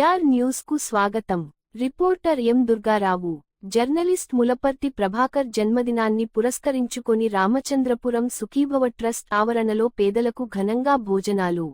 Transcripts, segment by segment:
JR న్యూస్కు స్వాగతం. Reporter M Durgarao journalist Mulaparthi Prabhakar జన్మదినాన్ని పురస్కరించుకొని రామచంద్రపురం సుఖీభవ ట్రస్ట్ ఆవరణలో పేదలకు ఘనంగా భోజనాలు.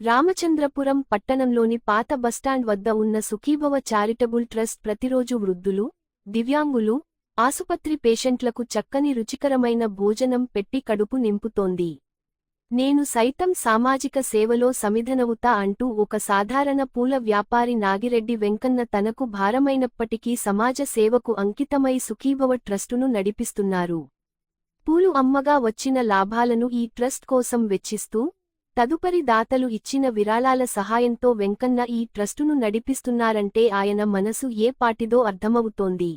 రామచంద్రపురం పట్టణంలోని పాత బస్టాండ్ వద్ద ఉన్న సుఖీభవ చారిటబుల్ ట్రస్ట్ ప్రతిరోజు వృద్ధులు దివ్యాంగులు ఆసుపత్రి పేషెంట్లకు చక్కని రుచికరమైన భోజనం పెట్టి కడుపు నింపుతోంది. నేను సైతం సామాజిక సేవలో సమిధనవుతా అంటూ ఒక సాధారణ పూల వ్యాపారి నాగిరెడ్డి వెంకన్న తనకు భారమైనప్పటికీ సమాజ సేవకు అంకితమై సుఖీభవ ట్రస్టును నడిపిస్తున్నారు. పూలు అమ్మగా వచ్చిన లాభాలను ఈ ట్రస్ట్ కోసం వెచ్చిస్తూ తదుపరి దాతలు ఇచ్చిన విరాళాల సహాయంతో వెంకన్న ఈ ట్రస్టును నడిపిస్తున్నారంటే ఆయన మనసు ఏ పాటిదో అర్థమవుతోంది.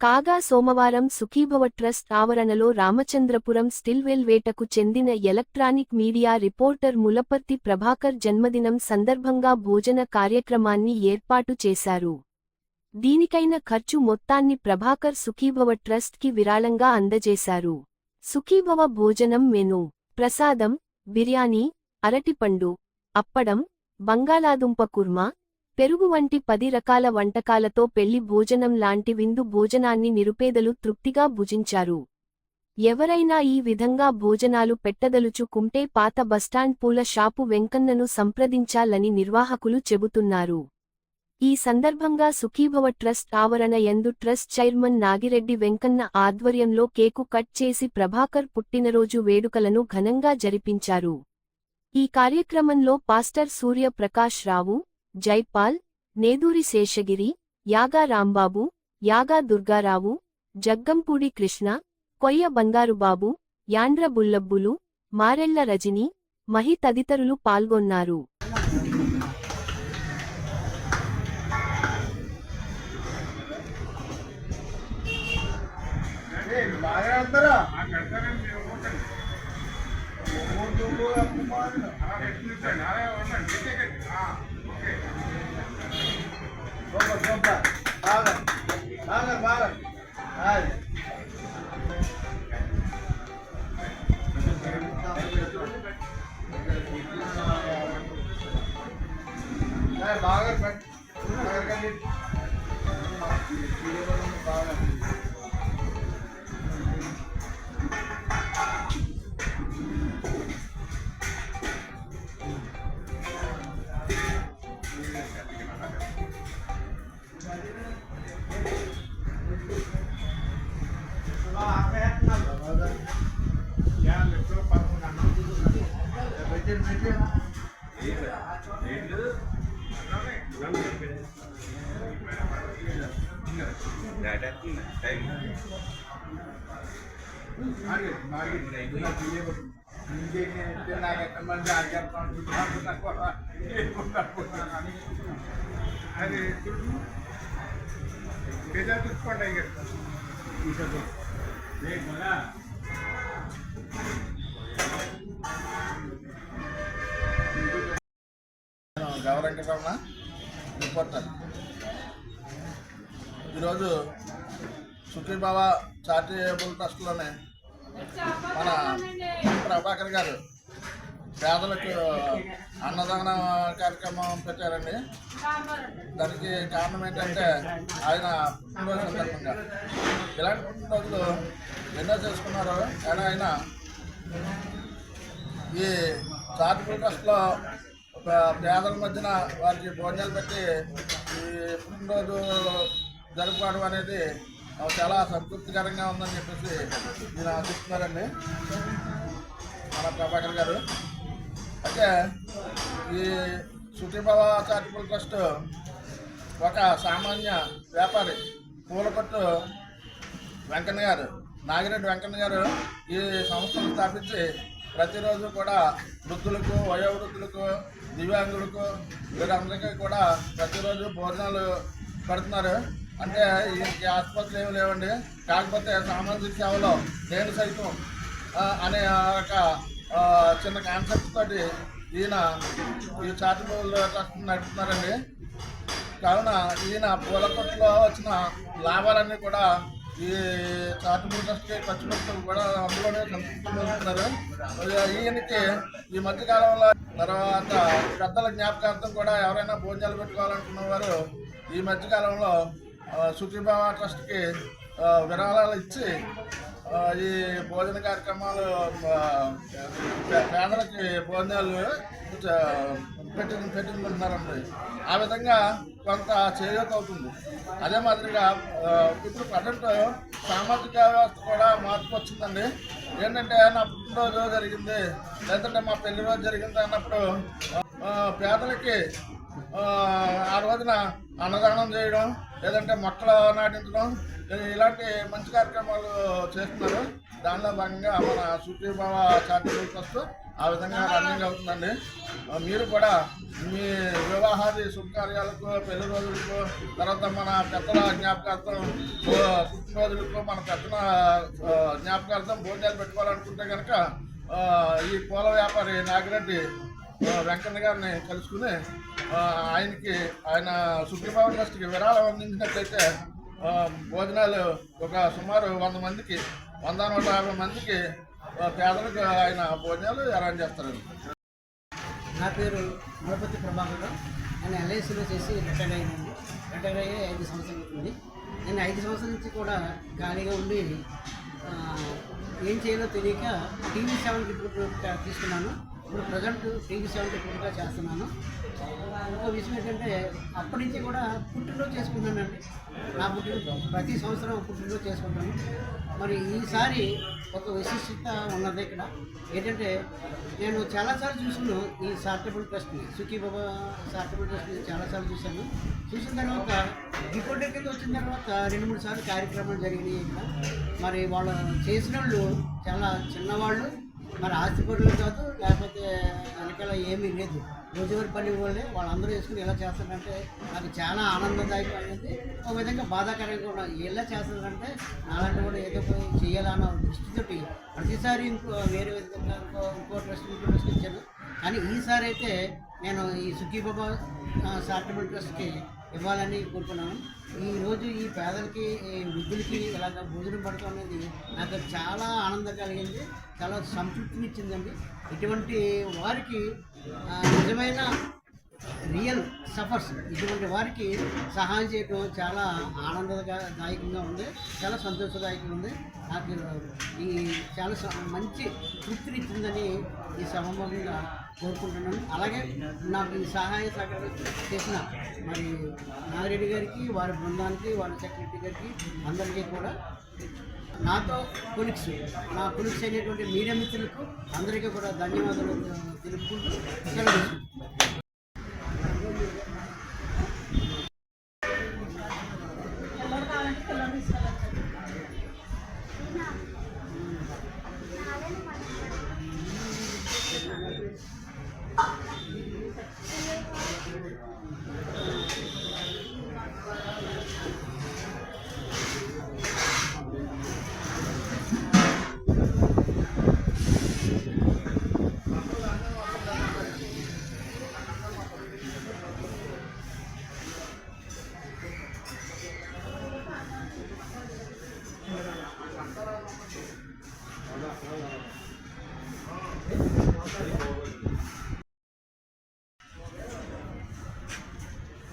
కాగా సోమవారం సుఖీభవ ట్రస్ట్ ఆవరణలో రామచంద్రపురం స్టిల్వెల్ వేటకు చెందిన electronic media reporter Mulaparthi Prabhakar జన్మదినం సందర్భంగా భోజన కార్యక్రమాన్ని ఏర్పాటు చేశారు. దీనికైన ఖర్చు మొత్తాన్ని ప్రభాకర్ సుఖీభవ ట్రస్ట్కి విరాళంగా అందజేశారు. సుఖీభవ భోజనం మెను ప్రసాదం బిర్యానీ అరటిపండు అప్పడం బంగాళాదుంప కుర్మా పెరుగు వంటి పది రకాల వంటకాలతో పెళ్ళి భోజనం లాంటి విందు భోజనాన్ని నిరుపేదలు తృప్తిగా భుజించారు. ఎవరైనా ఈ విధంగా భోజనాలు పెట్టదలుచుకుంటే పాత బస్టాండ్ పూల షాపు వెంకన్నను సంప్రదించాలని నిర్వాహకులు చెబుతున్నారు. ఈ సందర్భంగా సుఖీభవ ట్రస్ట్ ఆవరణ యందు ట్రస్ట్ చైర్మన్ నాగిరెడ్డి వెంకన్న ఆధ్వర్యంలో కేకు కట్ చేసి ప్రభాకర్ పుట్టినరోజు వేడుకలను ఘనంగా జరిపించారు. ఈ కార్యక్రమంలో పాస్టర్ సూర్య ప్రకాష్ రావు జైపాల్ నేదూరి శేషగిరి యాగా రాంబాబు యాగా దుర్గారావు జగ్గంపూడి కృష్ణ కొయ్య బంగారుబాబు యాండ్ర బుల్లబ్బులు మారెళ్ళ రజని మహి తదితరులు పాల్గొన్నారు. బాగా అది బేజార్ చూసుకోండి అయ్యారు గౌరంకరమ్మ రిపోర్టర్. ఈరోజు సుఖీబాబా చారిటబుల్ ట్రస్ట్లోనే మన ప్రభాకర్ గారు పేదలకు అన్నదాన కార్యక్రమం పెట్టారండి. దానికి కారణం ఏంటంటే ఆయన పుట్టినరోజు సందర్భంగా. ఇలాంటి పుట్టినరోజులు ఎన్నో చేసుకున్నారు. కానీ ఆయన ఈ చారిటబుల్ ట్రస్ట్లో ఒక పేదల మధ్యన వారికి భోజనాలు పెట్టి ఈ పుట్టినరోజు జరుపుకోవడం అనేది చాలా సంతృప్తికరంగా ఉందని చెప్పేసి నేను ఆశిస్తున్నారండి. మన ప్రభాకర్ గారు. అయితే ఈ సుఖీభవ చారిటబుల్ ట్రస్ట్ ఒక సామాన్య వ్యాపారి పూలకొట్టు వెంకన్న గారు నాగిరెడ్డి వెంకన్న గారు ఈ సంస్థను స్థాపించి ప్రతిరోజు కూడా వృద్ధులకు వయోవృద్ధులకు దివ్యాంగులకు వీరందరికీ కూడా ప్రతిరోజు భోజనాలు పెడుతున్నారు. అంటే ఈయనకి ఆసుపత్రులు ఏమి లేవండి. కాకపోతే సామాజిక సేవలో నేను సైతం అనే ఒక చిన్న కాన్సెప్ట్ తోటి ఈయన ఈ చారిటబుల్ ట్రస్ట్ నడుపుతున్నారండి. కావున ఈయన పూలకొట్టులో వచ్చిన లాభాలన్నీ కూడా ఈ చారిటబుల్ ట్రస్ట్కి ఖర్చు పెట్టడం కూడా అందులోనే సంతృప్తి ఈయనకి ఈ మధ్యకాలంలో తర్వాత పెద్దల జ్ఞాపకార్థం కూడా ఎవరైనా భోజనాలు పెట్టుకోవాలనుకున్న వారు ఈ మధ్యకాలంలో సుఖీభావ ట్రస్ట్కి విరాళాలు ఇచ్చి ఈ భోజన కార్యక్రమాలు పేదలకి భోజనాలు పెట్టి పెట్టుకుంటున్నారండి ఆ విధంగా కొంత చేయూత అవుతుంది. అదే మాదిరిగా ఇప్పుడు ప్రజెంట్ సామాజిక వ్యవస్థ కూడా మార్పు వచ్చిందండి. ఏంటంటే నా పుట్టినరోజు జరిగింది లేదంటే మా పెళ్ళి రోజు జరిగింది అన్నప్పుడు పేదలకి ఆ రోజున అన్నదానం చేయడం లేదంటే మొక్కలు నాటించడం ఇలాంటి మంచి కార్యక్రమాలు చేస్తున్నారు. దానిలో భాగంగా మన సుఖీభావ చారిటబుల్ ట్రస్ట్ ఆ విధంగా రన్నింగ్ అవుతుందండి. మీరు కూడా మీ వివాహాది శుభకార్యాలకు పెళ్ళి రోజులకు తర్వాత మన పెద్దల జ్ఞాపకార్థం పుట్టినరోజులకు మన పెద్దల జ్ఞాపకార్థం భోజనాలు పెట్టుకోవాలనుకుంటే కనుక ఈ పూల వ్యాపారి నాగిరెడ్డి వెంకన్న గారిని కలుసుకుని ఆయనకి ఆయన సుప్రీంబాబు ట్రస్ట్కి విరాళం అందించినట్లయితే భోజనాలు ఒక సుమారు వంద మందికి వంద నూట యాభై మందికి పేదలకు ఆయన భోజనాలు అరేంజ్ చేస్తారండి. నా పేరు మురపతి ప్రభాకర్ నేను ఎల్ఐసిలో చేసి రిటైర్ అయ్యానండి. రిటైర్ అయ్యి ఐదు సంవత్సరాలు అవుతుంది. నేను ఐదు సంవత్సరాల నుంచి కూడా ఖాళీగా ఉండి ఏం చేయాలో తెలియక టీవీ సెవెన్ రిపోర్ట్ తీసుకున్నాను. ఇప్పుడు ప్రజెంట్ టీవీ సెవెన్ ఫోర్గా చేస్తున్నాను. ఇంకో విషయం ఏంటంటే అప్పటి నుంచి కూడా పుట్టినరోజు చేసుకుంటానండి. నా పుట్టినరోజు ప్రతి సంవత్సరం పుట్టినరోజు చేసుకుంటాను. మరి ఈసారి ఒక విశిష్టత ఉన్నది ఇక్కడ. ఏంటంటే నేను చాలాసార్లు చూసాను ఈ చారిటబుల్ ట్రస్ట్ని సుఖీ బాబా చారిటబుల్ ట్రస్ట్ని చాలాసార్లు చూశాను. చూసిన తర్వాత రిపోర్ట్ కింద వచ్చిన తర్వాత రెండు మూడు సార్లు కార్యక్రమాలు జరిగినాయి ఇక్కడ. మరి వాళ్ళు చేసిన వాళ్ళు చాలా చిన్నవాళ్ళు. మరి ఆస్తిపరులు కాదు లేకపోతే వెనకాల ఏమీ లేదు. రోజువారి పని వాళ్ళే వాళ్ళందరూ వేసుకుని ఎలా చేస్తారంటే నాకు చాలా ఆనందదాయకమైనది. ఒక విధంగా బాధాకరంగా కూడా ఎలా చేస్తారంటే అలాంటి కూడా ఏదో పోయి చేయాలన్న దృష్టితోటి ప్రతిసారి ఇంకో వేరే విధంగా ఇంకో ఇంకో ట్రస్ట్ ఇంకో ట్రస్ట్ ఇచ్చాను కానీ ఈసారి అయితే నేను ఈ సుఖీబాబా సార్టిమెంట్ ట్రస్ట్కి ఇవ్వాలని కోరుకున్నాను. ఈరోజు ఈ పేదలకి ఈ వృద్ధులకి ఇలాగ భోజనం పడటం అనేది నాకు చాలా ఆనందం కలిగింది. చాలా సంతృప్తినిచ్చిందండి. ఇటువంటి వారికి నిజమైన రియల్ సఫర్స్ ఇటువంటి వారికి సహాయం చేయడం చాలా ఆనందదాయకంగా ఉంది. చాలా సంతోషదాయకంగా ఉంది. నాకు ఈ చాలా స- మంచి తృప్తినిచ్చిందని ఈ సభముఖంగా కోరుకుంటున్నాను. అలాగే నాకు ఈ సహాయ సహకారం చేసిన మరి నాగిరెడ్డి గారికి వారి బృందానికి వారి సెక్రటరీ గారికి అందరికీ కూడా నాతో కొలిక్స్ నా కొలిక్స్ అయినటువంటి మీడియా మిత్రులకు అందరికీ కూడా ధన్యవాదాలు తెలుపుకుంటూ సెలవు